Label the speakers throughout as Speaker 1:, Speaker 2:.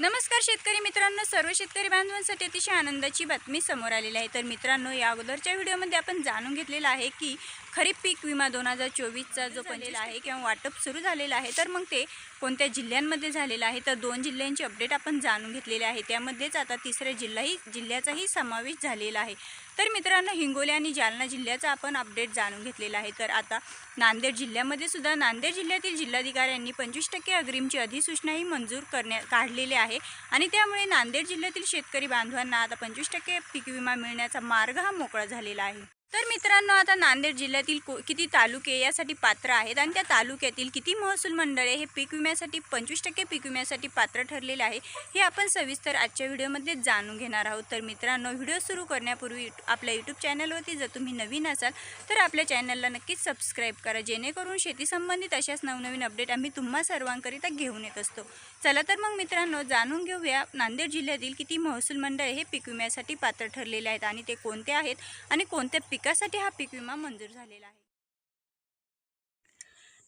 Speaker 1: नमस्कार शेतकरी मित्रांनो सर्व शेतकरी बांधवांसाठी अतिशय आनंदाची बातमी समोर आलेली आहे. तर मित्रांनो या अगोदरच्या व्हिडिओमध्ये आपण जाणून घेतलेलं आहे की खरीप पीक विमा दोन हजार चोवीसचा जो पंचेल आहे. किंवा वाटप सुरू झालेलं आहे. तर मग ते कोणत्या जिल्ह्यांमध्ये झालेलं आहे? तर दोन जिल्ह्यांची अपडेट आपण जाणून घेतलेले आहे. त्यामध्येच आता तिसऱ्या जिल्हाही जिल्ह्याचाही समावेश झालेला आहे. तर मित्रांनो हिंगोली आणि जालना जिल्ह्याचा आपण अपडेट जाणून घेतलेला आहे. तर आता नांदेड जिल्ह्यामध्ये सुद्धा नांदेड जिल्ह्यातील जिल्हाधिकाऱ्यांनी पंचवीस टक्के अग्रिमची अधिसूचनाही मंजूर करण्या काढलेली आहे. आहे. आणि त्यामुळे नांदेड जिल्ह्यातील शेतकरी बांधवांना आता पंचवीस टक्के पीक विमा मिळण्याचा मार्ग हा मोकळा झालेला आहे. तर मित्रांनो आता नांदेड जिल्ह्यातील को किती तालुके यासाठी पात्र आहेत आणि त्या तालुक्यातील किती महसूल मंडळे हे पीक विम्यासाठी पंचवीस टक्के पीक विम्यासाठी पात्र ठरलेले आहे हे आपण सविस्तर आजच्या व्हिडिओमध्ये जाणून घेणार आहोत. तर मित्रांनो व्हिडिओ सुरू करण्यापूर्वी आपल्या यूट्यूब चॅनलवरती जर तुम्ही नवीन असाल तर आपल्या चॅनलला नक्कीच सबस्क्राईब करा जेणेकरून शेती संबंधित अशाच नवनवीन अपडेट आम्ही तुम्हा सर्वांकरिता घेऊन येत असतो. चला तर मग मित्रांनो जाणून घेऊया नांदेड जिल्ह्यातील किती महसूल मंडळे हे पीक विम्यासाठी पात्र ठरलेले आहेत आणि ते कोणते आहेत आणि कोणत्या पिकासाठी हा पीक विमा मंजूर झालेला आहे.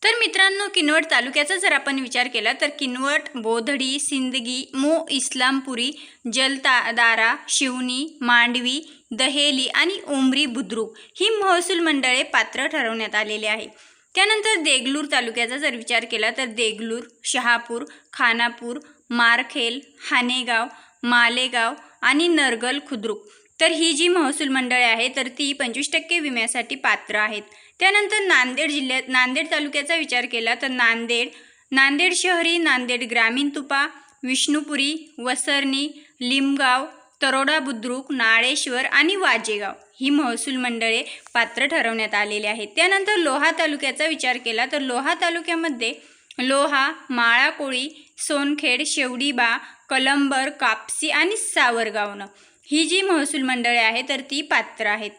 Speaker 1: तर मित्रांनो किनवट तालुक्याचा जर आपण विचार केला तर किनवट बोधडी सिंदगी मो इस्लामपुरी जलतादारा शिवनी मांडवी दहेली आणि ओमरी बुद्रुक ही महसूल मंडळे पात्र ठरवण्यात आलेली आहे. त्यानंतर देगलूर तालुक्याचा जर विचार केला तर देगलूर शहापूर खानापूर मारखेल हानेगाव मालेगाव आणि नरगल खुद्रुक. तर ही जी महसूल मंडळे आहे तर ती पंचवीस टक्के विम्यासाठी पात्र आहेत. त्यानंतर नांदेड जिल्ह्यात नांदेड तालुक्याचा विचार केला तर नांदेड नांदेड शहरी नांदेड ग्रामीण तुपा विष्णुपुरी वसरणी लिमगाव तरोडा बुद्रुक नाळेश्वर आणि वाजेगाव ही महसूल मंडळे पात्र ठरवण्यात आलेली आहेत. त्यानंतर लोहा तालुक्याचा विचार केला तर लोहा तालुक्यामध्ये लोहा माळाकोळी सोनखेड शेवडीबा कलंबर कापसी आणि सावरगावनं ही जी महसूल मंडळे आहेत तर ती पात्र आहेत.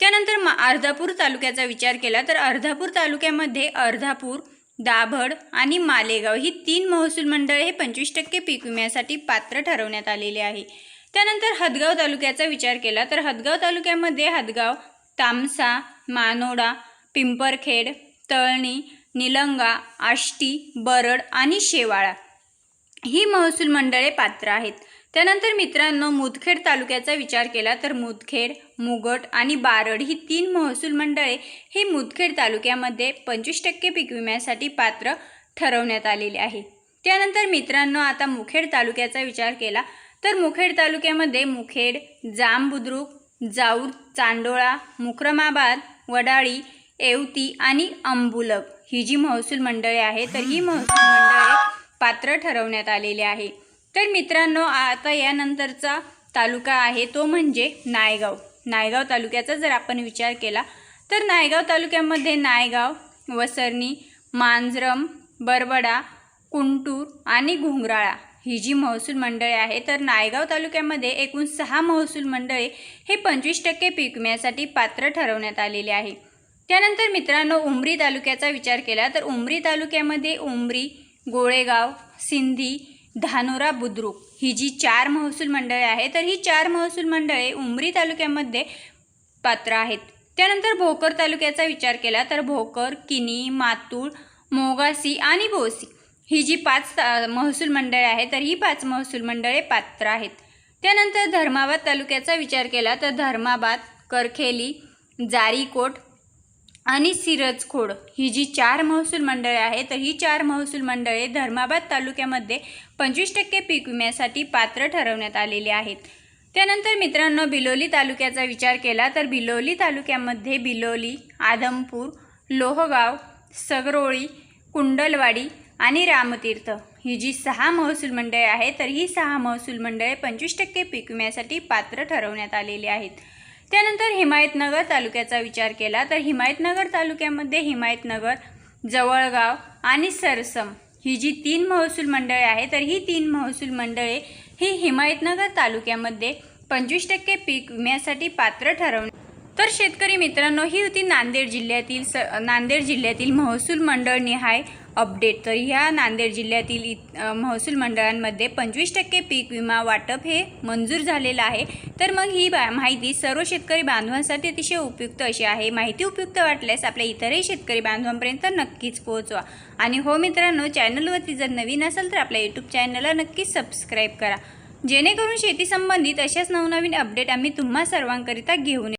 Speaker 1: त्यानंतर मा अर्धापूर तालुक्याचा विचार केला तर अर्धापूर तालुक्यामध्ये अर्धापूर दाभड आणि मालेगाव ही तीन महसूल मंडळे हे पंचवीस टक्के पीक विम्यासाठी पात्र ठरवण्यात आलेले आहे. त्यानंतर हदगाव तालुक्याचा विचार केला तर हदगाव तालुक्यामध्ये हदगाव तामसा मानोडा पिंपरखेड तळणी निलंगा आष्टी बरड आणि शेवाळा ही महसूल मंडळे पात्र आहेत. त्यानंतर मित्रांनो मुदखेड तालुक्याचा विचार केला तर मुदखेड मुगट आणि बारड ही तीन महसूल मंडळे ही मुदखेड तालुक्यामध्ये पंचवीस टक्के पीक विम्यासाठी पात्र ठरवण्यात आलेले आहे. त्यानंतर मित्रांनो आता मुखेड तालुक्याचा विचार केला तर मुखेड तालुक्यामध्ये मुखेड जांबुद्रुक जाऊर चांडोळा मुक्रमाबाद वडाळी येवती आणि अंबुलब ही जी महसूल मंडळे आहेत तर ही महसूल मंडळे पात्र ठरवण्यात आलेले आहे. तर मित्रांनो आता यानंतरचा तालुका आहे तो म्हणजे नायगाव. नायगाव तालुक्याचा जर आपण विचार केला तर नायगाव तालुक्यामध्ये नायगाव वसरणी मांजरम बरबडा कुंटूर आणि घुंगराळा ही जी महसूल मंडळे आहे तर नायगाव तालुक्यामध्ये एकूण सहा महसूल मंडळे हे पंचवीस टक्के पीक विम्यासाठी पात्र ठरवण्यात आलेले आहे. त्यानंतर मित्रांनो उमरी तालुक्याचा विचार केला तर उमरी तालुक्यामध्ये उमरी गोळेगाव सिंधी धानोरा बुद्रुक ही जी चार महसूल मंडळे आहे तर ही चार महसूल मंडळे उमरी तालुक्यामध्ये पात्र आहेत. त्यानंतर भोकर तालुक्याचा विचार केला तर भोकर किनी मातूळ मोगासी आणि बोसी ही जी पाच ता- महसूल मंडळे आहेत तर ही पाच महसूल मंडळे पात्र आहेत. त्यानंतर धर्माबाद तालुक्याचा विचार केला तर धर्माबाद करखेली जारीकोट आणि सिरजखोड ही जी चार महसूल मंडळे आहेत तर ही चार महसूल मंडळे धर्माबाद तालुक्यामध्ये पंचवीस टक्के पीक विम्यासाठी पात्र ठरवण्यात आलेली आहेत. त्यानंतर मित्रांनो बिलोली तालुक्याचा विचार केला तर बिलोली तालुक्यामध्ये बिलोली आदमपूर लोहगाव सगरोळी कुंडलवाडी आणि रामतीर्थ ही जी सहा महसूल मंडळे आहेत तर ही सहा महसूल मंडळे पंचवीस टक्के पीक विम्यासाठी पात्र ठरवण्यात आलेली आहेत. त्यानंतर हिमायतनगर तालुक्याचा विचार केला तर हिमायतनगर तालुक्यामध्ये हिमायतनगर जवळगाव आणि सरसम ही जी तीन महसूल मंडळे आहे तर ही तीन महसूल मंडळे ही हिमायतनगर तालुक्यामध्ये पंचवीस टक्के पीक विम्यासाठी पात्र ठरवणे तर शेतकरी मित्रांनो ही होती नांदेड जिल्ह्यातील स नांदेड जिल्ह्यातील महसूल मंडळ निहाय अपडेट तर ह्या नांदेड जिल्ह्यातील इत- महसूल मंडळांमध्ये पंचवीस टक्के पीक विमा वाटप हे मंजूर झालेलं आहे. तर मग ही बा माहिती सर्व शेतकरी बांधवांसाठी अतिशय उपयुक्त अशी आहे. माहिती उपयुक्त वाटल्यास आपल्या इतरही शेतकरी बांधवांपर्यंत नक्कीच पोहोचवा. आणि हो मित्रांनो चॅनलवरती जर नवीन असेल तर आपल्या यूट्यूब चॅनलला नक्कीच सबस्क्राईब करा. जेणेकरून शेतीसंबंधित अशाच नवनवीन अपडेट आम्ही तुम्हा सर्वांकरिता घेऊन